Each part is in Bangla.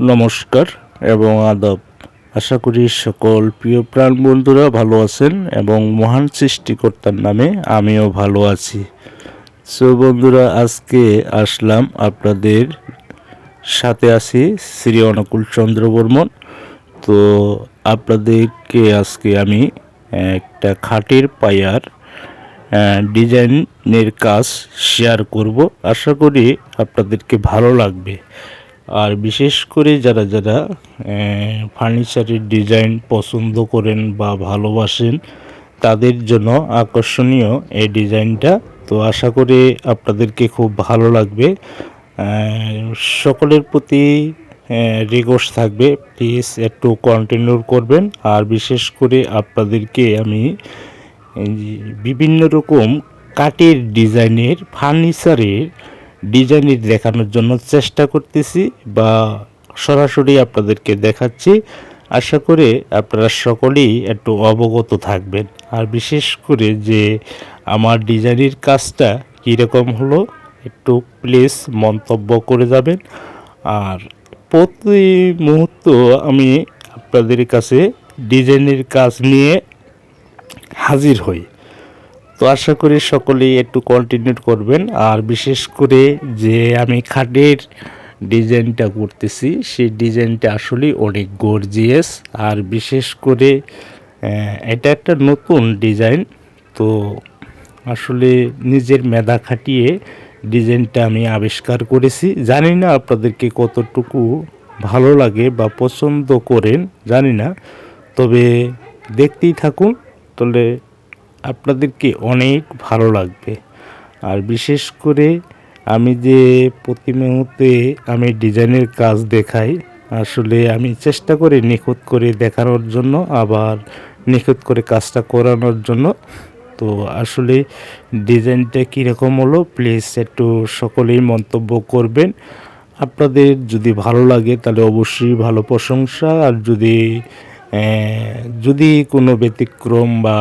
নমস্কার এবং আদব। আশা করি সকল প্রিয় প্রাণ বন্ধুরা ভালো আছেন এবং মহান সৃষ্টিকর্তার নামে আমিও ভালো আছি। সো বন্ধুরা, আজকে আসলাম আপনাদের সাথে আছি শ্রী অনুকূল চন্দ্র বর্মন। তো আপনাদেরকে আজকে আমি একটা খাটের পায়ার ডিজাইনের কাজ শেয়ার করব। আশা করি আপনাদেরকে ভালো লাগবে। আর বিশেষ করে যারা যারা ফার্নিচারের ডিজাইন পছন্দ করেন বা ভালোবাসেন, তাদের জন্য আকর্ষণীয় এই ডিজাইনটা। তো আশা করি আপনাদেরকে খুব ভালো লাগবে। সকলের প্রতি রিকোয়েস্ট থাকবে, প্লিজ একটু কন্টিনিউ করবেন। আর বিশেষ করে আপনাদেরকে আমি বিভিন্ন রকম কাঠের ডিজাইনের, ফার্নিচারের ডিজাইনের দেখানোর জন্য চেষ্টা করতেছি বা সরাসরি আপনাদেরকে দেখাচ্ছি। আশা করে আপনারা সকলেই একটু অবগত থাকবেন। আর বিশেষ করে যে আমার ডিজাইনের কাজটা কীরকম হলো, একটু প্লিজ মন্তব্য করে যাবেন। আর প্রতি মুহূর্ত আমি আপনাদের কাছে ডিজাইনের কাজ নিয়ে হাজির হই। তো আশা করি সকলেই একটু কন্টিনিউ করবেন। আর বিশেষ করে যে আমি খাটের ডিজাইনটা করতেছি, সেই ডিজাইনটা আসলে অনেক গর্জিয়াস আর বিশেষ করে এটা একটা নতুন ডিজাইন। তো আসলে নিজের মেধা খাটিয়ে ডিজাইনটা আমি আবিষ্কার করেছি। জানি না আপনাদেরকে কতটুকু ভালো লাগে বা পছন্দ করেন, জানি না। তবে দেখতেই থাকুন, তাহলে আপনাদেরকে অনেক ভালো লাগবে। আর বিশেষ করে আমি যে প্রতি মুহূর্তে আমি ডিজাইনের কাজ দেখাই, আসলে আমি চেষ্টা করি নিখুঁত করে দেখানোর জন্য, আবার নিখুঁত করে কাজটা করানোর জন্য। তো আসলে ডিজাইনটা কীরকম হলো প্লিজ একটু সকলেই মন্তব্য করবেন। আপনাদের যদি ভালো লাগে, তাহলে অবশ্যই ভালো প্রশংসা। আর যদি যদি কোনো ব্যতিক্রম বা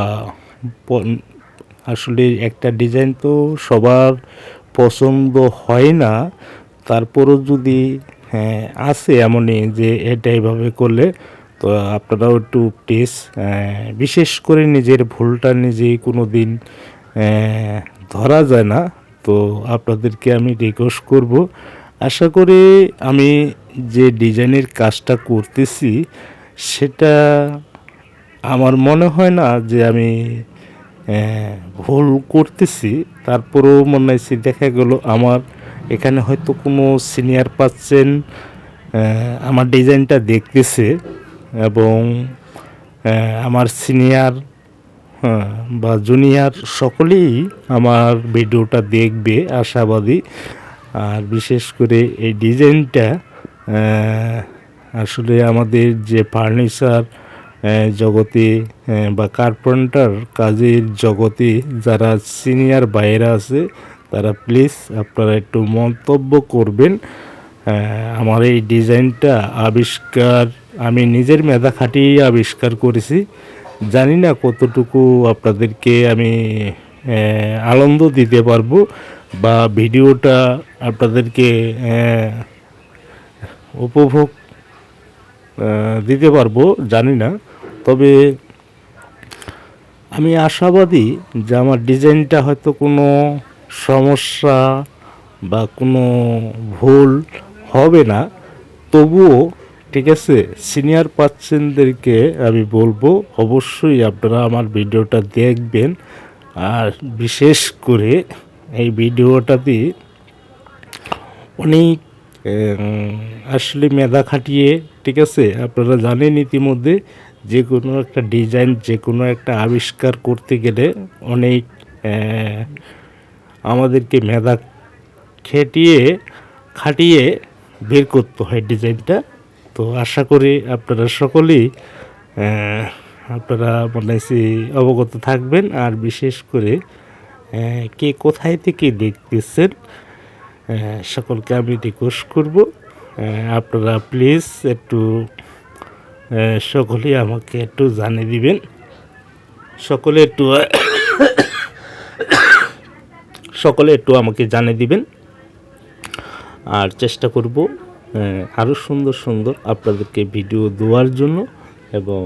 আসলে একটা ডিজাইন তো সবার পছন্দ হয় না। তারপরও যদি হ্যাঁ, আছে এমনই যে এটা এভাবে করলে তো আপনারাও একটু প্লিজ বিশেষ করে নিজের ভুলটা নিজেই কোনো দিন ধরা যায় না। তো আপনাদেরকে আমি রিকোয়েস্ট করব। আশা করি আমি যে ডিজাইনের কাজটা করতেছি সেটা আমার মনে হয় না যে আমি ভুল করতেছি তারপরেও মনে হয়েছে দেখা গেল আমার এখানে হয়তো কোনো সিনিয়র পাচ্ছেন আমার ডিজাইনটা দেখতেছে এবং আমার সিনিয়র হ্যাঁ, বা জুনিয়র সকলেই আমার ভিডিওটা দেখবে আশাবাদী। আর বিশেষ করে এই ডিজাইনটা আসলে আমাদের যে ফার্নিচার জগতে বা কার্পেন্টার কাজের জগতে যারা সিনিয়র বাইরা আছে, তারা প্লিজ আপনারা একটু মন্তব্য করবেন। আমার এই ডিজাইনটা আবিষ্কার, আমি নিজের মেধা খাটিয়ে আবিষ্কার করেছি। জানি না কতটুকু আপনাদেরকে আমি আনন্দ দিতে পারব, বা ভিডিওটা আপনাদেরকে উপভোগ দিতে পারব, জানি না। তবে আমি আশাবাদী যে আমার ডিজাইনটা হয়তো কোনো সমস্যা বা কোনো ভুল হবে না। তবুও ঠিক আছে সিনিয়র পার্সনদেরকে আমি বলব অবশ্যই আপনারা আমার ভিডিওটা দেখবেন। আর বিশেষ করে এই ভিডিওটাতে অনেক আসলে মেধা খাটিয়ে, ঠিক আছে, আপনারা জানেন ইতিমধ্যে যে কোনো একটা ডিজাইন যে কোনো একটা আবিষ্কার করতে গেলে অনেক আমাদেরকে মেধা খেটিয়ে, খাটিয়ে বের করতে হয় ডিজাইনটা। তো আশা করি আপনারা সকলেই আপনারা মনে অবগত থাকবেন। আর বিশেষ করে কে কোথায় থেকে দেখতেছেন সকলকে আমি রিকোয়েস্ট করব। আপনারা প্লিজ একটু সকলেই আমাকে একটু জানিয়ে দিবেন। সকলে একটু সকলে একটু আমাকে জানিয়ে দিবেন। আর চেষ্টা করব আরও সুন্দর সুন্দর আপনাদেরকে ভিডিও দেওয়ার জন্য এবং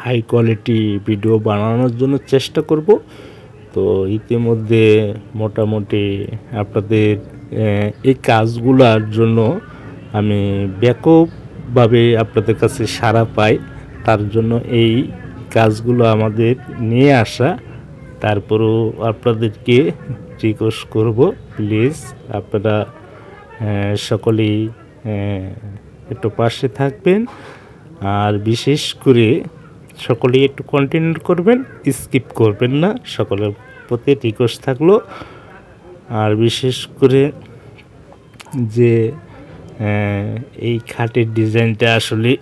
হাই কোয়ালিটি ভিডিও বানানোর জন্য চেষ্টা করব। তো ইতিমধ্যে মোটামুটি আপনাদের এই কাজগুলোর জন্য আমি ব্যাপকভাবে আপনাদের কাছে সাড়া পাই তার জন্য এই কাজগুলো আমাদের নিয়ে আসা। তারপরেও আপনাদেরকে রিকোয়েস্ট করব, প্লিজ আপনারা সকলেই একটু পাশে থাকবেন। আর বিশেষ করে সকলেই একটু কন্টিনিউ করবেন স্কিপ করবেন না, সকলের প্রতি রিকোয়েস্ট থাকল। আর বিশেষ করে যে এই খাটের ডিজাইনটা আসলে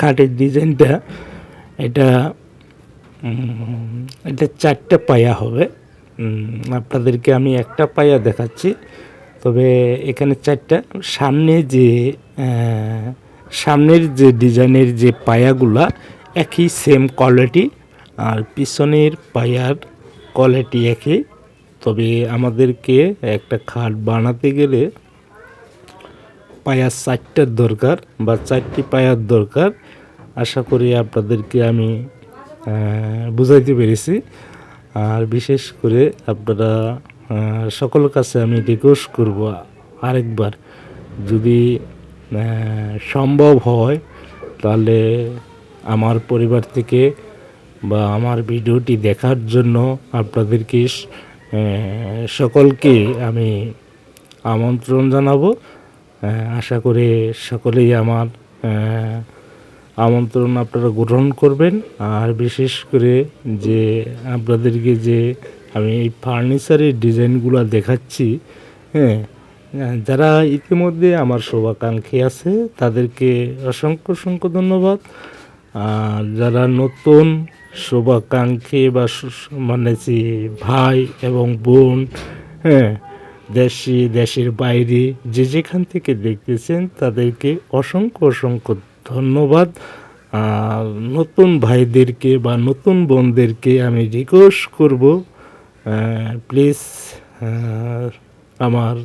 খাটের ডিজাইনটা এটা এটা চারটে পায়া হবে। আপনাদেরকে আমি একটা পায়া দেখাচ্ছি। তবে এখানে চারটা। সামনে যে সামনের যে ডিজাইনের যে পায়াগুলা, একই সেম কোয়ালিটি আর পিছনের পায়ার কোয়ালিটি একই। তবে আমাদেরকে একটা খাট বানাতে গেলে পায়ার চারটার দরকার বা চারটি পায়ার দরকার। আশা করি আপনাদেরকে আমি বুঝাইতে পেরেছি। আর বিশেষ করে আপনারা আহ, সকলের কাছে আমি রিকোয়েস্ট করব আরেকবার। যদি সম্ভব হয় তাহলে আমার পরিবার থেকে বা আমার ভিডিওটি দেখার জন্য আপনাদেরকে সকলকে আমি আমন্ত্রণ জানাব। আশা করি সকলেই আমার আমন্ত্রণ আপনারা গ্রহণ করবেন। আর বিশেষ করে যে আপনাদেরকে যে আমি এই ফার্নিচারের ডিজাইনগুলো দেখাচ্ছি হ্যাঁ যারা ইতিমধ্যে আমার শুভাকাঙ্ক্ষী আছে, তাদেরকে অসংখ্য অসংখ্য ধন্যবাদ। আর যারা নতুন শুভাকাঙ্ক্ষী বা মানে ভাই এবং বোন হ্যাঁ দেশি, দেশের বাইরে, যে যেখান থেকে দেখতেছেন তাদেরকে অসংখ্য অসংখ্য ধন্যবাদ। নতুন ভাইদেরকে বা নতুন বোনদেরকে আমি রিকোয়েস্ট করব প্লিজ আমার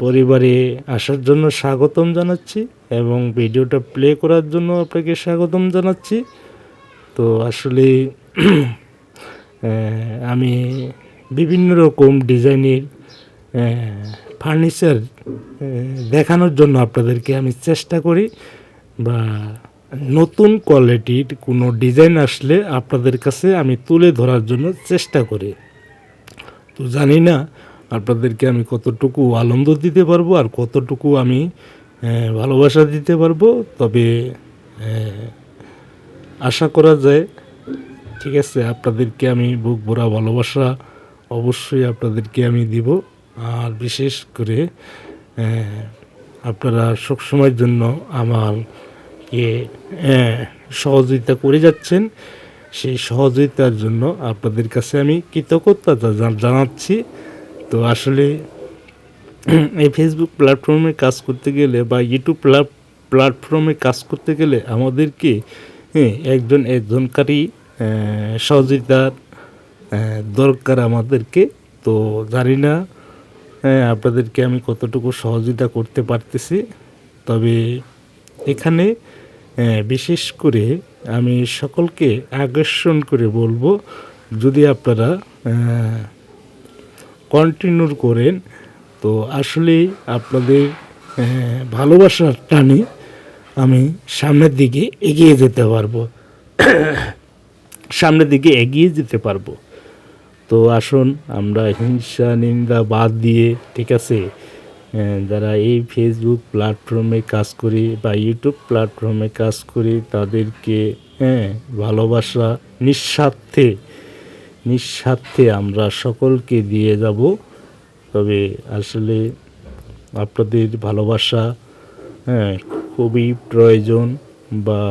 পরিবারে আসার জন্য স্বাগতম জানাচ্ছি এবং ভিডিওটা প্লে করার জন্য আপনাকে স্বাগতম জানাচ্ছি। তো আসলে আমি বিভিন্ন রকম ডিজাইনের ফার্নিচার দেখানোর জন্য আপনাদেরকে আমি চেষ্টা করি বা নতুন কোয়ালিটির কোনো ডিজাইন আসলে আপনাদের কাছে আমি তুলে ধরার জন্য চেষ্টা করি। তো জানি না আপনাদেরকে আমি কতটুকু আনন্দ দিতে পারব আর কতটুকু আমি ভালোবাসা দিতে পারব। তবে আশা করা যায় ঠিক আছে আপনাদেরকে আমি বুক ভরা ভালোবাসা অবশ্যই আপনাদেরকে আমি দিব। আর বিশেষ করে আপনারা সবসময়ের জন্য আমার কে আহ, সহযোগিতা করে যাচ্ছেন। সেই সহযোগিতার জন্য আপনাদের কাছে আমি কৃতজ্ঞতা জানাচ্ছি। তো আসলে এই ফেসবুক প্ল্যাটফর্মে কাজ করতে গেলে বা ইউটিউব প্লা- প্ল্যাটফর্মে কাজ করতে গেলে আমাদেরকে হ্যাঁ, একজন একজনকারী সহযোগিতার দরকার আমাদেরকে। তো জানি না আপনাদেরকে আমি কতটুকু সহযোগিতা করতে পারতেছি। তবে এখানে বিশেষ করে আমি সকলকে আকর্ষণ করে বলব যদি আপনারা কন্টিনিউ করেন। তো আসলে আপনাদের ভালোবাসার টানে আমি সামনের দিকে এগিয়ে যেতে পারব। সামনের দিকে এগিয়ে যেতে পারব। তো আসুন, আমরা হিংসা, নিন্দা বাদ দিয়ে, ঠিক আছে? যারা এই ফেসবুক প্ল্যাটফর্মে কাজ করি বা ইউটিউব প্ল্যাটফর্মে কাজ করি, তাদেরকে হ্যাঁ ভালোবাসা নিঃস্বার্থে নিঃস্বার্থে আমরা সকলকে দিয়ে যাব। তবে আসলে আপনাদের ভালোবাসা হ্যাঁ খুবই প্রয়োজন বা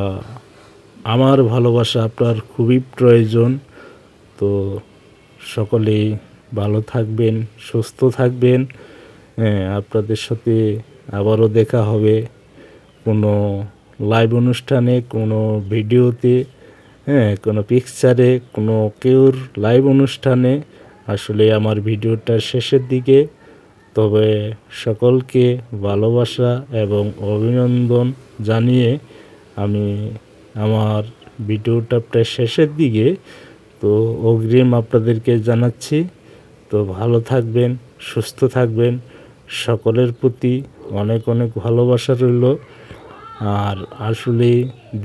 আমার ভালোবাসা আপনার খুবই প্রয়োজন। তো সকলে ভালো থাকবেন, সুস্থ থাকবেন। হ্যাঁ আপনাদের সাথে আবারও দেখা হবে কোনো লাইভ অনুষ্ঠানে, কোনো ভিডিওতে হ্যাঁ কোনো পিকচারে কোনো কেউর লাইভ অনুষ্ঠানে আসলে আমার ভিডিওটা শেষের দিকে। তবে সকলকে ভালোবাসা এবং অভিনন্দন জানিয়ে আমি আমার ভিডিওটা প্রায় শেষের দিকে। তো অগ্রিম আপনাদেরকে জানাচ্ছি, তো ভালো থাকবেন, সুস্থ থাকবেন। সকলের প্রতি অনেক অনেক ভালোবাসা রইল। আর আসলে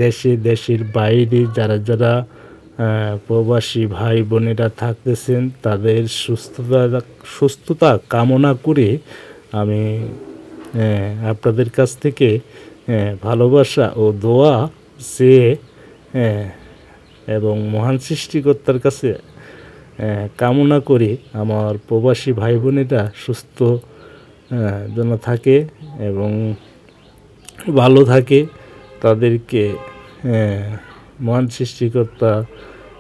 দেশে, দেশের বাইরে যারা যারা প্রবাসী ভাই বোনেরা থাকতেছেন, তাদের সুস্থতা সুস্থতা কামনা করে আমি আপনাদের কাছ থেকে ভালোবাসা ও দোয়া চেয়ে এবং মহান সৃষ্টিকর্তার কাছে কামনা করি আমার প্রবাসী ভাই বোনেরা সুস্থ যেন থাকে এবং ভালো থাকে তাদেরকে হ্যাঁ, মহান সৃষ্টিকর্তা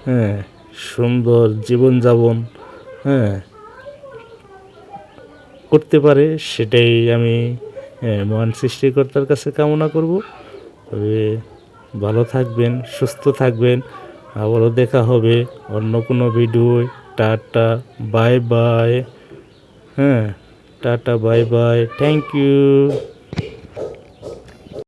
হ্যাঁ সুন্দর জীবনযাপন হ্যাঁ করতে পারে সেটাই আমি হ্যাঁ, মহান সৃষ্টিকর্তার কাছে কামনা করব। তবে ভালো থাকবেন সুস্থ থাকবেন। আবারও দেখা হবে অন্য কোনো ভিডিও টাটা বাই বাই। হ্যাঁ tata bye bye. Thank you.